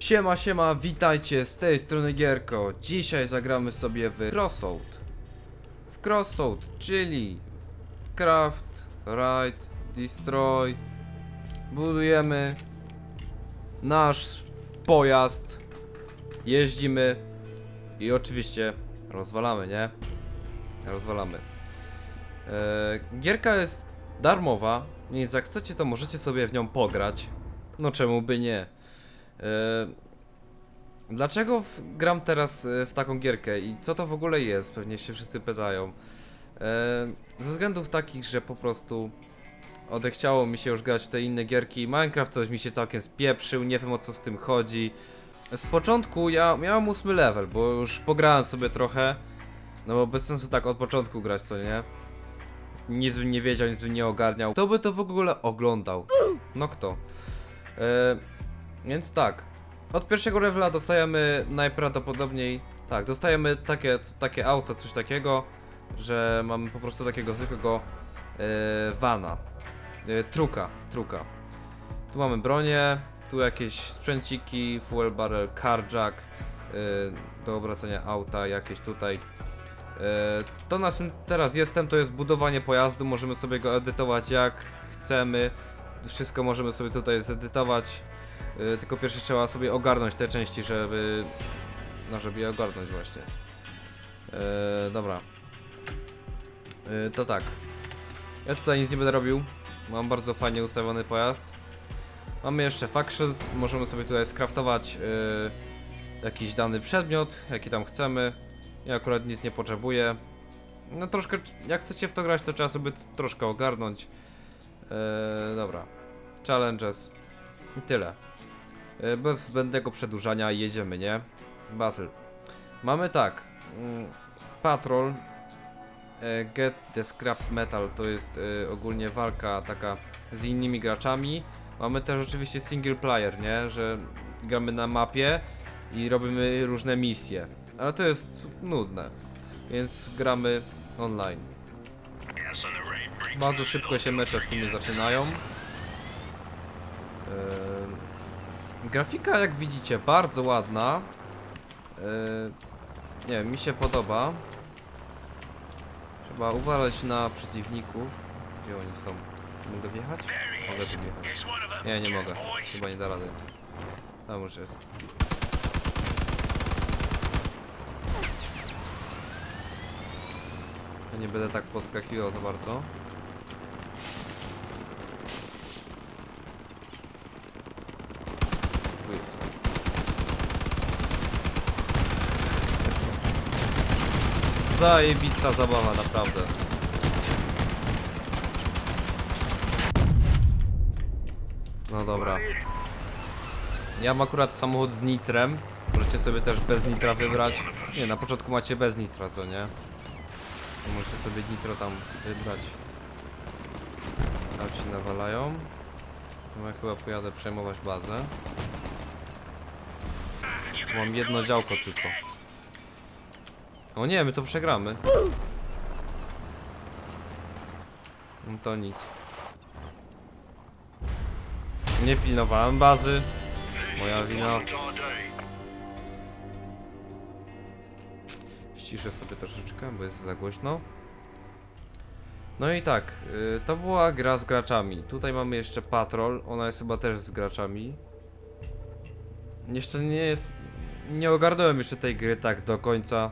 Siema, siema, witajcie z tej strony Gierko. Dzisiaj zagramy sobie w Crossout. W Crossout, czyli Craft, Ride, Destroy. Budujemy nasz pojazd, jeździmy i oczywiście rozwalamy, nie? Rozwalamy. E, gierka jest darmowa, więc jak chcecie to możecie sobie w nią pograć. No czemu by nie? E, Dlaczego gram teraz e, w taką gierkę i co to w ogóle jest? Pewnie się wszyscy pytają. E, Ze względów takich, że po prostu odechciało mi się już grać w te inne gierki. Minecraft coś mi się całkiem spieprzył, nie wiem o co z tym chodzi. Z początku ja miałem ósmy level, bo już pograłem sobie trochę. No bo bez sensu tak od początku grać, co nie? Nic bym nie wiedział, nic bym nie ogarniał. Kto by to w ogóle oglądał? No kto? E, więc tak. Od pierwszego levela dostajemy najprawdopodobniej. Tak, dostajemy takie, takie auto, coś takiego, że mamy po prostu takiego zwykłego e, vana. E, truka, truka. Tu mamy bronię, tu jakieś sprzęciki, fuel barrel, carjack, e, do obracania auta, jakieś tutaj. E, to na czym teraz jestem, to jest budowanie pojazdu, możemy sobie go edytować jak chcemy. Wszystko możemy sobie tutaj zedytować. Y, tylko pierwsze trzeba sobie ogarnąć te części, żeby... No, żeby je ogarnąć właśnie. E, dobra. E, to tak. Ja tutaj nic nie będę robił. Mam bardzo fajnie ustawiony pojazd. Mamy jeszcze factions. Możemy sobie tutaj skraftować jakiś dany przedmiot, jaki tam chcemy. Ja akurat nic nie potrzebuję. No troszkę, jak chcecie w to grać, to trzeba sobie troszkę ogarnąć. Dobra. Challenges. I tyle. E, Bez zbędnego przedłużania jedziemy, nie? Battle. Mamy tak. mm, Patrol. e, Get the scrap metal to jest e, ogólnie walka taka z innymi graczami. Mamy też oczywiście single player, nie? Że gramy na mapie i robimy różne misje. Ale to jest nudne. Więc gramy online. Bardzo szybko się mecze w sumie zaczynają. Eee, Grafika, jak widzicie, bardzo ładna. Eee, nie wiem, mi się podoba. Trzeba uważać na przeciwników. Gdzie oni są? Mogę wjechać? Mogę tu wjechać. Nie, nie mogę. Chyba nie da rady. Tam już jest. Ja nie będę tak podskakiwał za bardzo. Tu jest. Zajebista zabawa, naprawdę. No dobra. Ja mam akurat samochód z nitrem. Możecie sobie też bez nitra wybrać. Nie, na początku macie bez nitra, co nie? Możecie sobie nitro tam wybrać. Tam się nawalają. No ja chyba pojadę przejmować bazę. Mam jedno działko tylko. O nie, my to przegramy. No to nic. Nie pilnowałem bazy. Moja wina. Ściszę sobie troszeczkę, bo jest za głośno. No i tak, y, to była gra z graczami. Tutaj mamy jeszcze Patrol, ona jest chyba też z graczami. Jeszcze nie jest... Nie ogarnąłem jeszcze tej gry tak do końca.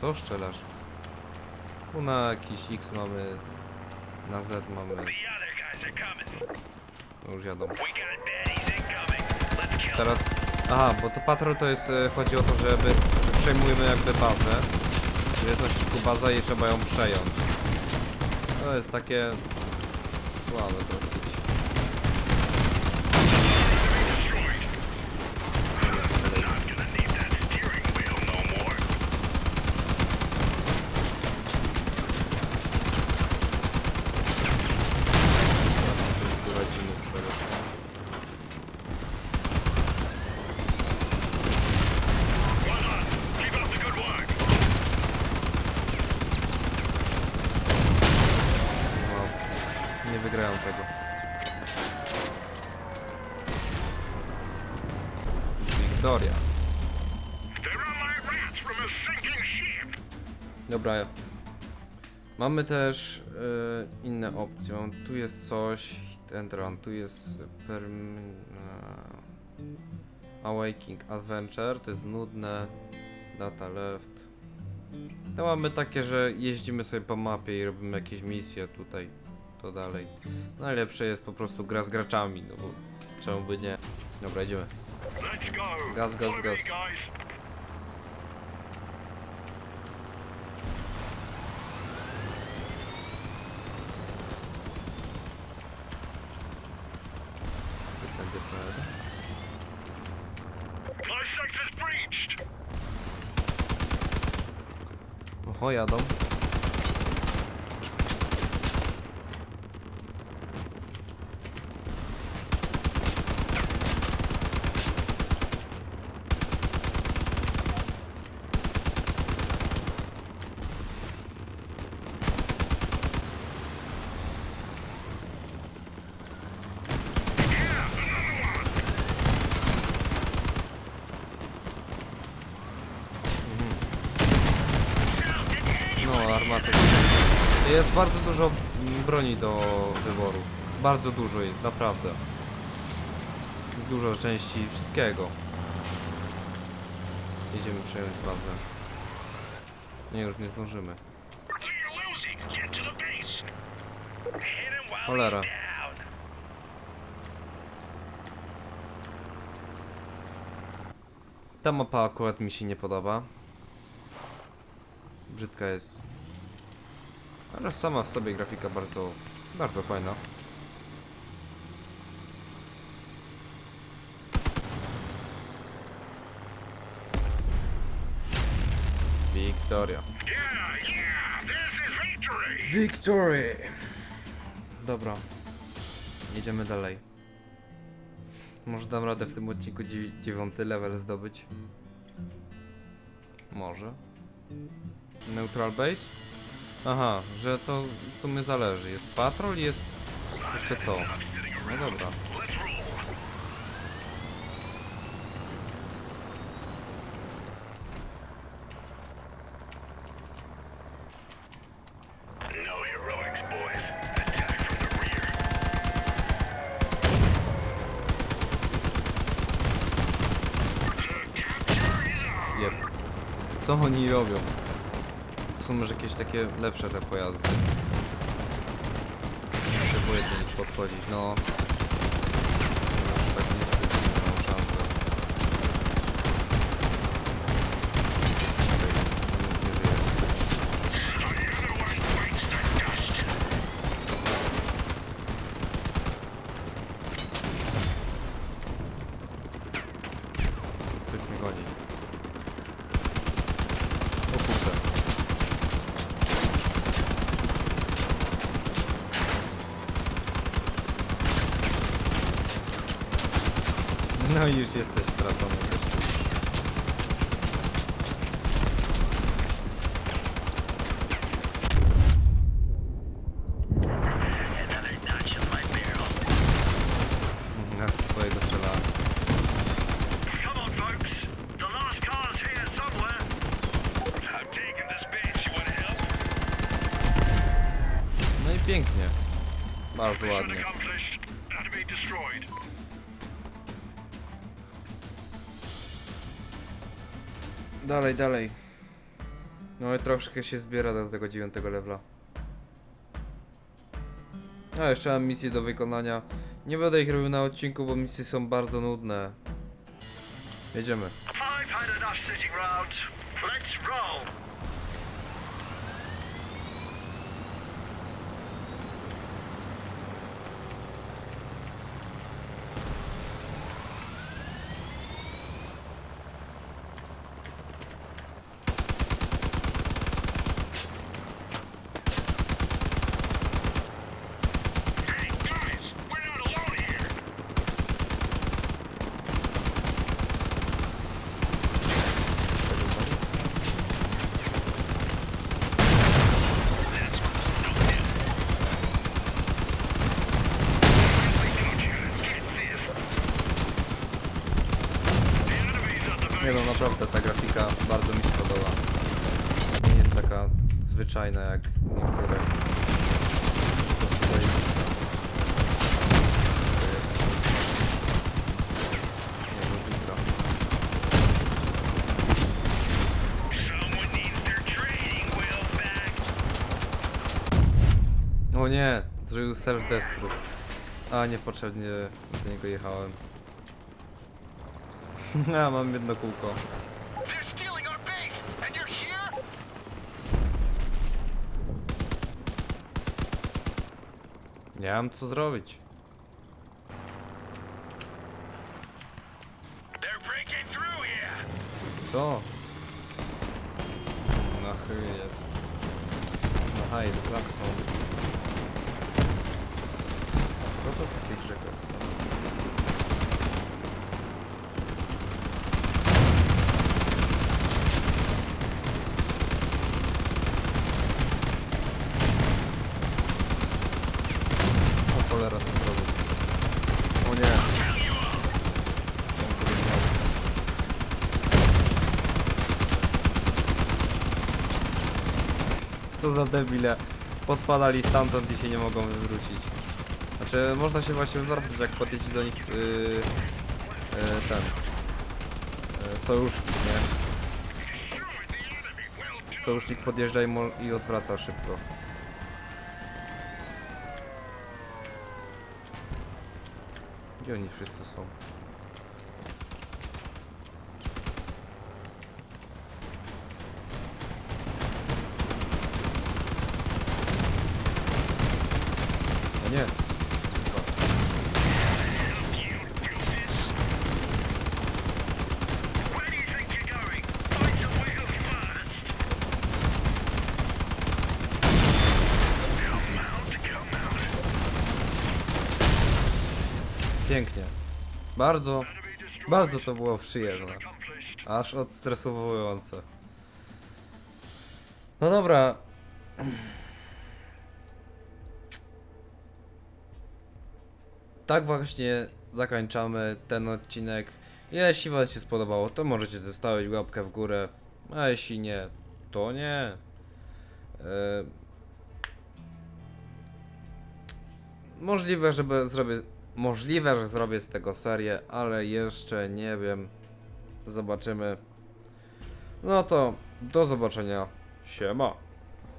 Co szczelasz? Tu na jakiś X mamy... Na Z mamy... No już jadą. Teraz... Aha, bo to patrol to jest... e, Chodzi o to, żeby... Że przejmujemy jakby bazę. Jest na środku baza i trzeba ją przejąć. To jest takie... Słabe dosyć. Tu radzimy z koleżką. No, nie wygrają tego. Wiktoria. They're on like rats from a sinking ship. Dobra. Mamy też e, inne opcje. Mam- Tu jest coś. Hit and run. Tu jest perm... Awaking Adventure. To jest nudne. Data left. To mamy takie, że jeździmy sobie po mapie i robimy jakieś misje tutaj. To dalej. Najlepsze jest po prostu gra z graczami, no bo czemu by nie. Dobra, idziemy. Gaz, gaz, gaz. Oho, jadą. No, armaty. Jest bardzo dużo broni do wyboru. Bardzo dużo jest, naprawdę. Dużo części wszystkiego. Idziemy przejąć bazę. Nie, już nie zdążymy. Cholera. Ta mapa akurat mi się nie podoba. Brzydka jest. Ale sama w sobie grafika bardzo, bardzo fajna. Wiktoria. Yeah, yeah. This is victory. Victory! Dobra. Jedziemy dalej. Może dam radę w tym odcinku dziewi- dziewiąty level zdobyć. Może. Neutral base? Aha, że to w sumie zależy. Jest patrol jest jeszcze to. No dobra. Co oni robią? Są może jakieś takie lepsze te pojazdy. Potrzebuję do nich podchodzić, no. Już tak niezbyt nie mam szansę. Okej, on już nie żyje. The other one bites the dust. Ktoś mnie goni. O kurde. No i już jesteś stracony barrel. Na swojego strzelałem. Come on, folks. The last car's here somewhere. I'm taking this bitch. You wanna help? No i pięknie. Bardzo Mission ładnie. accomplished. Enemy destroyed. Dalej, dalej. No i troszkę się zbiera do tego dziewiątego levela. A jeszcze mam misje do wykonania. Nie będę ich robił na odcinku, bo misje są bardzo nudne. Jedziemy. I've had enough sitting round. Let's roll. Naprawdę ta grafika bardzo mi się podoba. Nie jest taka zwyczajna jak niektóre. O nie, zrobił self-destruct. A, niepotrzebnie do niego jechałem. A, mam jedno kółko. Nie mam co zrobić. Co? Na chyj jest. Aha, jest klakson. Co to w takiej grze klakson? O cholera, co zrobił? O nie. On powiedział. Co za debile. Pospadali stamtąd i się nie mogą wywrócić. Znaczy, można się właśnie wywracać, jak podjedzie do nich yy, yy, ten yy, sojusznik, nie? Sojusznik podjeżdża i, i odwraca szybko. Gdzie oni wszyscy są? O nie. Chyba. Where do you think you're going? Find some wheels first. Come out, come out. Pięknie. Bardzo, bardzo to było przyjemne. Aż odstresowujące. No dobra. Tak właśnie zakończamy ten odcinek. Jeśli wam się spodobało, to możecie zostawić łapkę w górę. A jeśli nie, to nie. E, Możliwe, żeby zrobię. Możliwe, że zrobię z tego serię, ale jeszcze nie wiem. Zobaczymy. No to do zobaczenia. Siema.